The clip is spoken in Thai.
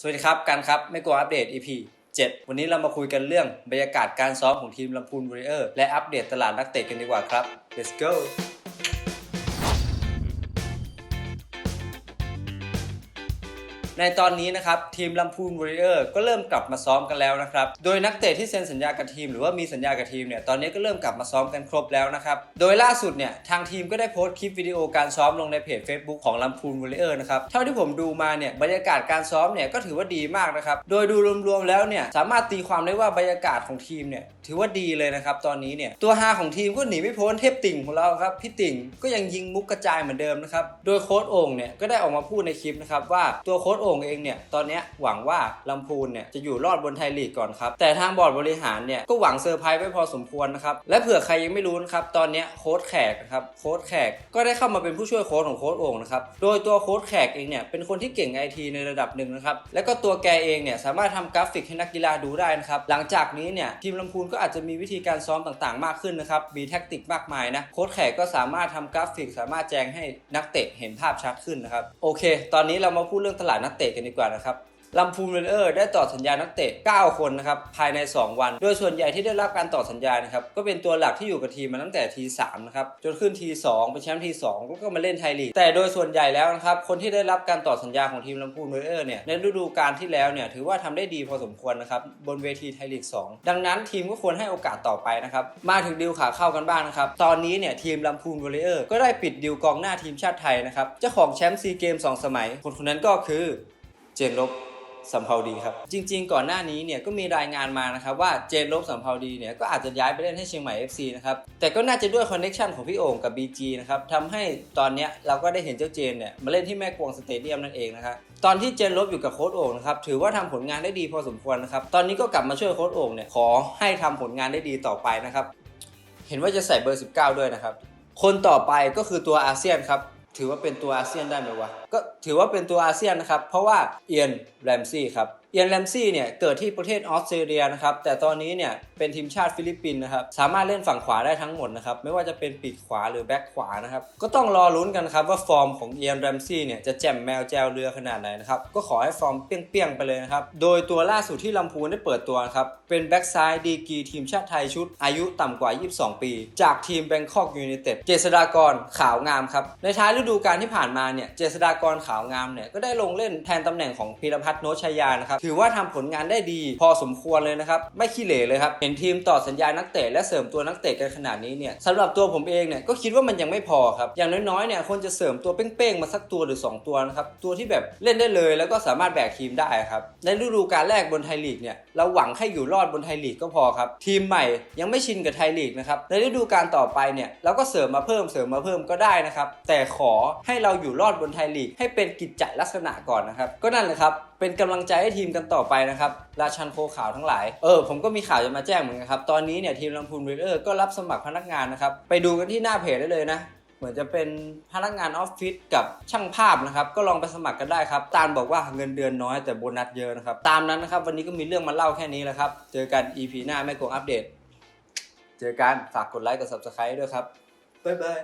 สวัสดีครับกันครับไม่กลัวอัปเดต EP 7 วันนี้เรามาคุยกันเรื่องบรรยากาศการซ้อมของทีมลำพูนวอริเออร์และอัปเดตตลาดนักเตะกันดีกว่าครับ let's go ในตอนนี้นะครับทีมลำพูนวอริเออร์ก็เริ่มกลับมาซ้อมกันแล้วนะครับ โดยนักเตะที่เซ็นสัญญากับทีม หรือว่ามีสัญญากับทีมเนี่ยตอนนี้ก็เริ่มกลับมาซ้อมกันครบแล้วนะครับ โดยล่าสุดเนี่ยทางทีมก็ได้โพสต์คลิปวิดีโอการซ้อมลงในเพจ Facebook ของลำพูนวอริเออร์นะครับเท่าที่ผมดูมาเนี่ยบรรยากาศการซ้อมเนี่ยก็ถือว่าดีมากนะครับโดยดูรวมๆแล้วเนี่ยสามารถตีความได้ว่าบรรยากาศของทีมเนี่ยถือว่าดีเลยนะครับตอนนี้เนี่ยตัวฮาของทีมก็หนีไม่พ้นเทพติ่งของเราครับพี่ติ่งก็ยังยิงมุกกระจายเหมือนเดิมนะครับโดยโค้ชโอ่งเนี่ยก็ได้ออกมาพูดในคลิปนะครับว่าตัวโค้ชโอ่งเองเนี่ยตอนนี้หวังว่าลำพูนเนี่ยจะอยู่รอดบนไทยลีกก่อนครับ แต่ทางบอร์ดบริหารเนี่ยก็หวังเซอร์ไพรส์ไว้พอสมควรนะครับและเผื่อใครยังไม่รู้นะครับตอนนี้โค้ชแขกนะครับโค้ชแขกก็ได้เข้ามาเป็นผู้ช่วยโค้ชของโค้ชโอ่งนะครับโดยตัวโค้ชแขกเองเนี่ยเป็นคนที่เก่งไอทีในระดับหนึ่งนะครับแล้วก็ตัวแกเองเนี่ยสามารถทำกราฟิกให้นักกีฬาดูได้นะครับหลังจากนี้เนี่ยทีมลำพูนก็อาจจะมีวิธีการซ้อมต่างๆ มากขึ้นนะครับมีแท็กติกมากมายนะโค้ชแขกก็สามารถทำกราฟิก สามารถแจ้งให้นักเตะเห็นภาพชัดขึ้นนะครับโอเค ตอนนี้เรามาพูดเรื่องตลาดนักเตะกันดีกว่านะครับ ลำพูนเรเออร์ได้ต่อสัญญานักเตะ 9 คนนะครับภายใน 2 วัน โดยส่วนใหญ่ที่ได้รับการต่อสัญญานะครับก็เป็นตัวหลักที่อยู่กับทีมมาตั้งแต่ที3นะครับจนขึ้นที2เป็นแชมป์ที2แล้วก็มาเล่นไทยลีกแต่โดยส่วนใหญ่แล้วนะครับคนที่ได้รับการต่อสัญญาของทีมลำพูนเรเออร์เนี่ยในฤดูกาลที่แล้วเนี่ยถือว่าทำได้ดีพอสมควรนะครับบนเวทีไทยลีก 2 ดังนั้นทีมก็ควรให้โอกาสต่อไปนะครับมาถึงดิวขาเข้ากันบ้างนะครับตอนนี้เนี่ยทีมลำพูนเรเออร์ก็ได้ปิดดิวกองหน้าทีมชาติไทยนะครับเจ้าของแชมป์ซีเกม2สมัย คนคนนั้นก็คือเจนลบ สัมภาวดีครับ จริง ๆ ก่อนหน้านี้เนี่ยก็มีรายงานมานะครับว่าเจนลบสัมภาวดีเนี่ยก็อาจจะย้ายไปเล่นให้เชียงใหม่ FC นะครับแต่ก็น่าจะด้วยคอนเน็ชันของพี่โอ่งกับ BG นะครับทำให้ตอนเนี้ยเราก็ได้เห็นเจ้าเจนเนี่ยมาเล่นที่แม่กวงสเตเดียมนั่นเองนะครับตอนที่เจนลบอยู่กับโค้ชโอ่งนะครับถือว่าทำผลงานได้ดีพอสมควรนะครับตอนนี้ก็กลับมาช่วยโค้ชโอ่งเนี่ยขอให้ทำผลงานได้ดีต่อไปนะครับเห็นว่าจะใส่เบอร์ 19 ด้วยนะครับคนต่อไปก็คือตัวอาเซียนครับ ถือว่าเป็นตัวอาเซียนได้ไหมวะ ก็ถือว่าเป็นตัวอาเซียนนะครับ เพราะว่าเอียนแรมซี่ครับ เอียนแรมซี่เนี่ยเกิดที่ประเทศออสเตรเลียนะครับแต่ตอนนี้เนี่ยเป็นทีมชาติฟิลิปปินส์นะครับสามารถเล่นฝั่งขวาได้ทั้งหมดนะครับไม่ว่าจะเป็นปีกขวาหรือแบ็คขวานะครับก็ต้องรอลุ้นกันครับว่าฟอร์มของเอียนแรมซี่เนี่ยจะแจ่มแมวแจวเรือขนาดไหนนะครับก็ขอให้ฟอร์มเปี้ยงๆไปเลยนะครับโดยตัวล่าสุดที่ลำพูนได้เปิดตัวครับเป็นแบ็กซ้ายดีกีทีมชาติไทยชุด อายุต่ำกว่า 22 ปี จากทีมแบงคอกยูไนเต็ดเจษฎากรขาวงามครับในท้ายฤดูกาลที่ผ่านมาเนี่ยเจษฎากรขาวงามเนี่ยก็ได้ลงเล่นแทนตำแหน่งของพีรพัฒน์โนชยานะครับถือว่าทำผลงานได้ดี พอสมควรเลยนะครับ ไม่ขี้เหร่เลยครับ เห็นทีมต่อสัญญานักเตะและเสริมตัวนักเตะกันขนาดนี้เนี่ยสำหรับตัวผมเองเนี่ยก็คิดว่ามันยังไม่พอครับ อย่างน้อยๆเนี่ยควรจะเสริมตัวเป้งๆมาสักตัวหรือ 2 ตัวนะครับ ตัวที่แบบเล่นได้เลย แล้วก็สามารถแบกทีมได้ครับ ในฤดูกาลแรกบนไทยลีกเนี่ยเราหวังแค่อยู่รอดบนไทยลีกก็พอครับ ทีมใหม่ยังไม่ชินกับไทยลีกนะครับ ในฤดูกาลต่อไปเนี่ยเราก็เสริมมาเพิ่มเสริมมาเพิ่มก็ได้นะครับ แต่ขอให้เราอยู่รอดบนไทยลีกให้เป็นกิจจลักษณะก่อนนะครับ ก็นั่นแหละครับเป็นกำลังใจให้ทีมกันต่อไปนะครับ ราชันโคขาวทั้งหลาย เออ ผมก็มีข่าวจะมาแจ้งเหมือนกันครับ ตอนนี้เนี่ยทีมลำพูนเวเออร์ก็รับสมัครพนักงานนะครับ ไปดูกันที่หน้าเพจได้เลยนะเหมือนจะเป็นพนักงานออฟฟิศกับช่างภาพนะครับ ก็ลองไปสมัครกันได้ครับ ตามบอกว่าเงินเดือนน้อยแต่โบนัสเยอะนะครับ ตามนั้นนะครับ วันนี้ก็มีเรื่องมาเล่าแค่นี้แหละครับ เจอกัน EP หน้าแม่โกงอัปเดต เจอกันฝากกดไลค์กด subscribe ด้วยครับ บ๊ายบาย